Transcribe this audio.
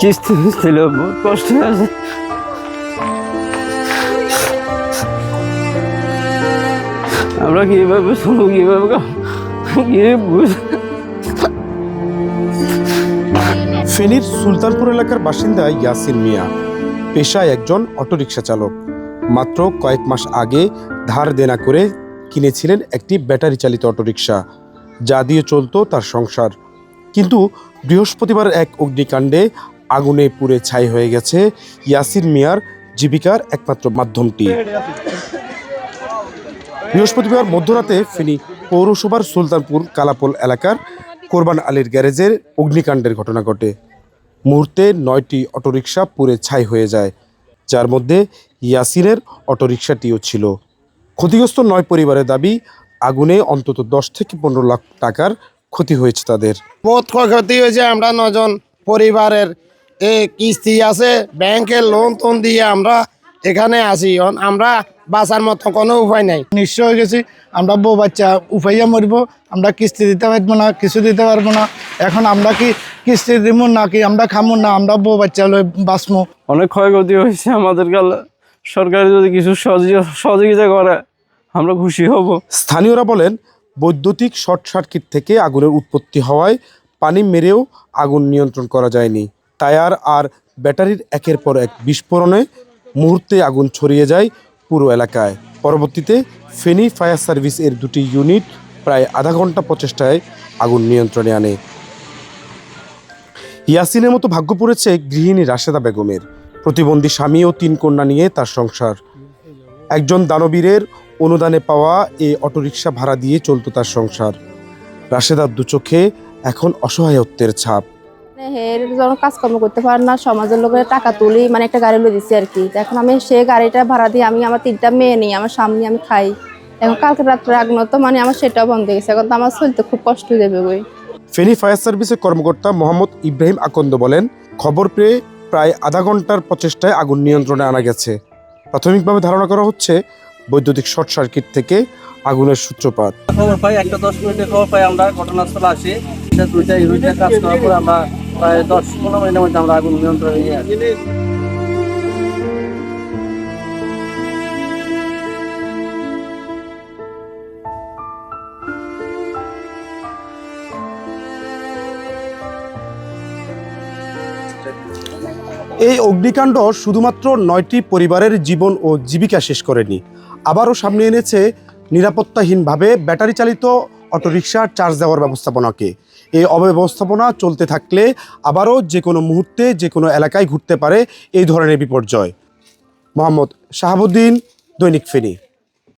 কিস্তি ছিল, বহুত কষ্ট আছে। আমরা শুনব ফেনীর সুলতানপুর এলাকার বাসিন্দা ইয়াসিন মিয়া, পেশায় একজন অটোরিকশা চালক। মাত্র কয়েক মাস আগে ধার দেনা করে কিনেছিলেন একটি ব্যাটারি চালিত অটোরিকশা, যা দিয়ে চলতো তার সংসার। কিন্তু বৃহস্পতিবার এক অগ্নিকাণ্ডে আগুনে পুড়ে ছাই হয়ে গেছে ইয়াসির মিয়ার জীবিকার একমাত্র মাধ্যমটি। বৃহস্পতিবার মধ্যরাতে ফেনী পৌরসভার সুলতানপুর কালাপোল এলাকার কোরবান আলীর গ্যারেজের অগ্নিকাণ্ডের ঘটনা ঘটে। মুহূর্তে নয়টি অটোরিকশা পুড়ে ছাই হয়ে যায়, যার মধ্যে ইয়াসিনের অটোরিকশাটিও ছিল। ক্ষতিগ্রস্ত নয় পরিবারের দাবি, আগুনে অন্তত দশ থেকে পনেরো লাখ টাকার ক্ষতি হয়েছে তাদের। বহুত ক্ষয়ক্ষতি হয়েছে, আমরা নজন পরিবারের এ কিস্তি আছে ব্যাংকের লোন টোন দিয়ে আমরা এখানে আসি আমরা বাঁচার মতো কোনো উপায় নাই। নিঃস্ব হয়ে গেছি। আমরা বউ বাচ্চা উপাইয়া মরব। আমরা কিস্তি দিতে পারব না কিছু দিতে পারব না। এখন আমরা কি কিস্তি দিব না কি আমরা খামো না? আমরা বউ বাচ্চা লই বাঁচমো। অনেক ক্ষয়ক্ষতি হয়েছে আমাদের কাল। সরকার যদি কিছু সহযোগি- সহযোগিতা করে আমরা খুশি হব। স্থানীয়রা বলেন বৈদ্যুতিক শর্ট সার্কিট থেকে আগুনের উৎপত্তি হওয়ায় পানি মেরেও আগুন নিয়ন্ত্রণ করা যায়নি। টায়ার আর ব্যাটারির একের পর এক বিস্ফোরণে মুহূর্তে আগুন ছড়িয়ে যায় পুরো এলাকায়। পরবর্তীতে ফেনি ফায়ার সার্ভিস এর দুটি ইউনিট প্রায় আধা ঘণ্টা প্রচেষ্টায় আগুন নিয়ন্ত্রণে আনে। ইয়াসিনের মতো ভাগ্য পড়েছে গৃহিণী রাশেদা বেগমের। প্রতিবন্ধী স্বামী ও তিন কন্যা নিয়ে তার সংসার। একজন দানবীরের অনুদানে পাওয়া এই অটোরিকশা ভাড়া দিয়ে চলতো তার সংসার। রাশেদার দু চোখে এখন অসহায়ত্বের ছাপ। হের যখন কাজকর্ম করতে পারে না সমাজের লোকের টাকা তুলি মানে একটা গাড়ি লই দিচ্ছি আর কি। এখন আমি সে গাড়িটা ভাড়া দিয়ে আমি আমার তিনটা মেয়ে নিই আমার সামনে আমি খাই। এখন কালকে রাত্রে আগুন তো মানে আমার সেটাও বন্ধ হয়ে গেছে। এখন তো আমার চলতে খুব কষ্ট হয়ে যাবে বই ফেনী ফায়ার সার্ভিসের কর্মকর্তা মোহাম্মদ ইব্রাহিম আকন্দ বলেন খবর পেয়ে প্রায় আধা ঘণ্টার প্রচেষ্টায় আগুন নিয়ন্ত্রণে আনা গেছে। প্রাথমিকভাবে ধারণা করা হচ্ছে বৈদ্যুতিক শর্ট সার্কিট থেকে আগুনের সূত্রপাত। খবর পাই একটা দশ মিনিটের খবর পাই আমরা ঘটনাস্থলে আসি। দুইটা ইউনিটের কাজ করার পর আমরা প্রায় দশ পনেরো মিনিটের মধ্যে আমরা আগুন নিয়ন্ত্রণে নিয়ে আসি। এই অগ্নিকাণ্ড শুধুমাত্র নয়টি পরিবারের জীবন ও জীবিকা শেষ করেনি। আবারও সামনে এনেছে নিরাপত্তাহীনভাবে ব্যাটারি চালিত অটোরিকশা চার্জ দেওয়ার ব্যবস্থাপনাকে। এই অব্যবস্থাপনা চলতে থাকলে আবারও যে কোনো মুহূর্তে, যে কোনো এলাকায় ঘুরতে পারে এই ধরনের বিপর্যয়। মোহাম্মদ শাহাবুদ্দিন, দৈনিক ফেনী।